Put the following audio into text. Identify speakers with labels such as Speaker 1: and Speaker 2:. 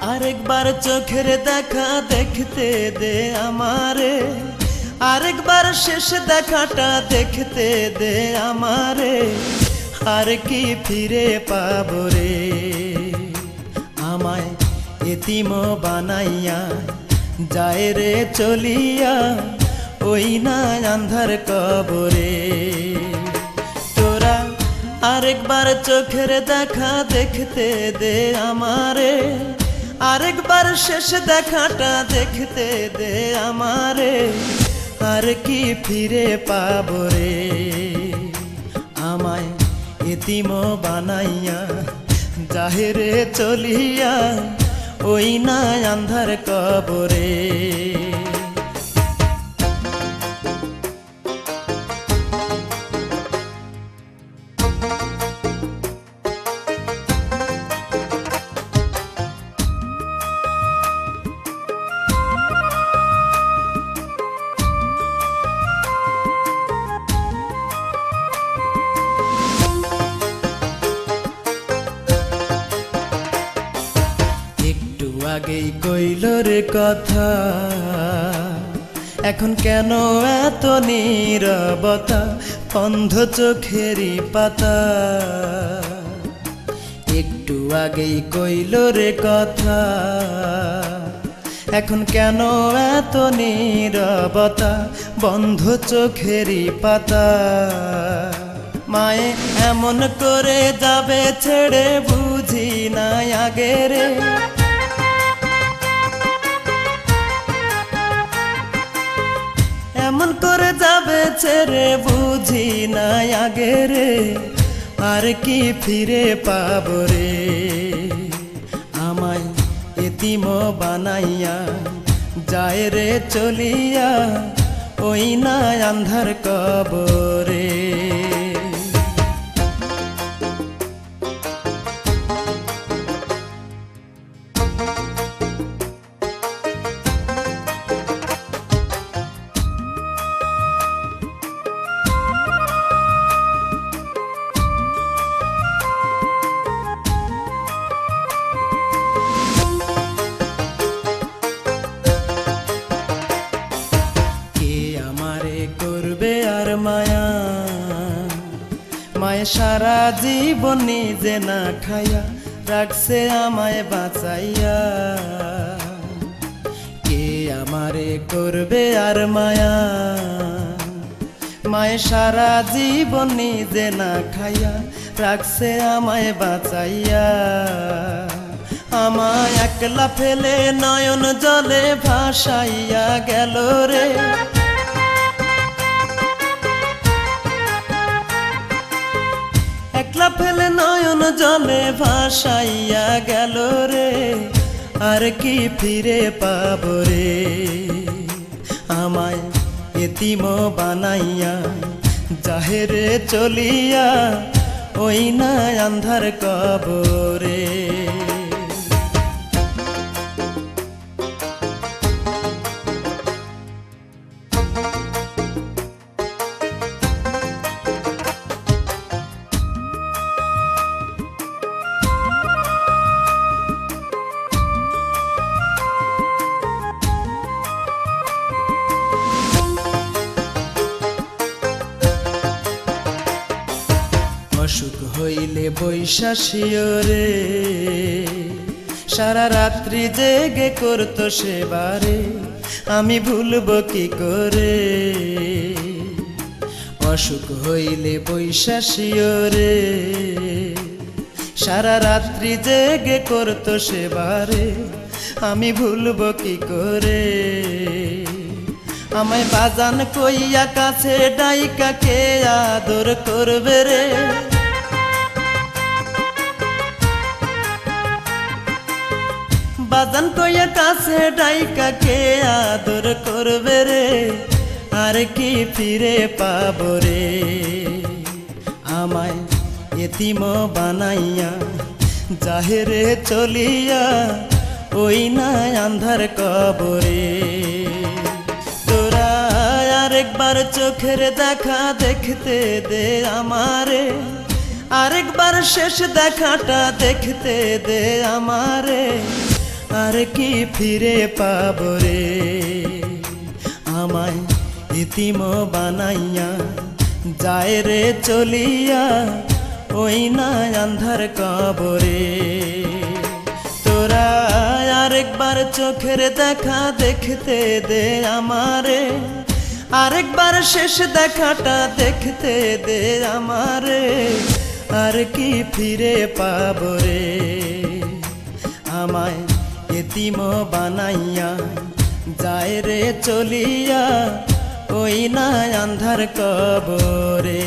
Speaker 1: আরেকবার চোখের দেখা দেখতে দে আমারে। আরেকবার শেষ দেখাটা দেখতে দে আমারে। আর কি ফিরে পাব রে? আমায় এতিম বানাইয়া, যায় রে চলিয়া, ওই না আন্ধার কবরে। আরেকবার চোখের দেখা দেখতে দে আমারে। আরেকবার শেষ দেখাটা দেখতে দে আমারে। আর কি ফিরে পাবো রে? আমায় এতিম বানাইয়া, জাহেরে চলিয়া, ওই না আন্ধার কবরে। আগেই কইল রে কথা, এখন কেন এত নীরবতা, অন্ধ চোখেরই পাতা? একটু আগেই কইল রে কথা, এখন কেন এত নীরবতা, বন্ধ চোখেরই পাতা? মায়ে এমন করে যাবে ছেড়ে বুঝি না আগে রে যাবে রে, বুঝি না আগে রে। আর কি ফিরে পাব রে? আমায় এতিম বানাইয়া, যায় রে চলিয়া, ওই না আন্ধার কবরে। সারা জীবন নিজে না খায়া রাখছে আমায় বাঁচাইয়া। কে আমারে করবে আর মায়া? মায়ে সারা জীবন নিজে না খাইয়া রাখছে আমায় বাঁচাইয়া। আমায় একলা ফেলে নয়ন জলে ভাসাইয়া গেল রে। ফেলে নয়ন জলে ভাসাইয়া গেল রে। আর কি ফিরে পাব রে? আমায় এতিম বানাইয়া, জাহেরে চলিয়া, ওই না আন্ধার কবরে। হইলে বৈশা শিওরে সারা রাত্রি জেগে করতো সেবারে, আমি ভুলবো কি করে? অসুখ হইলে বৈশা রে সারা রাত্রি জেগে করতো সেবারে, আমি ভুলবো কি করে? আমায় বাজান কইয়া কাছে ডাইকা কে আদর করবে রে? বাজান কইয়া কাছে ডাইকা কে আদর করবে রে? আর কি ফিরে পাব রে? আমায় এতিম বানাইয়া, জাহেরে চলিয়া, ওই না আন্ধার কবরে। তোরা আরেকবার চোখের দেখা দেখতে দে আমারে, আরেকবার শেষ দেখাটা দেখতে দে আমারে। আর কি ফিরে পাবো রে? আমায় ইতিম বানাইয়া, যায় রে চলিয়া, ওই না আন্ধার কবরে। তোরা আরেকবার চোখের দেখা দেখতে দে আমারে, আরেকবার শেষ দেখাটা দেখতে দে আমারে, আর কি ফিরে পাবো রে? আমায় এতিম বানাইয়া যায় রে চলিয়া ওই না আন্ধার কবরে।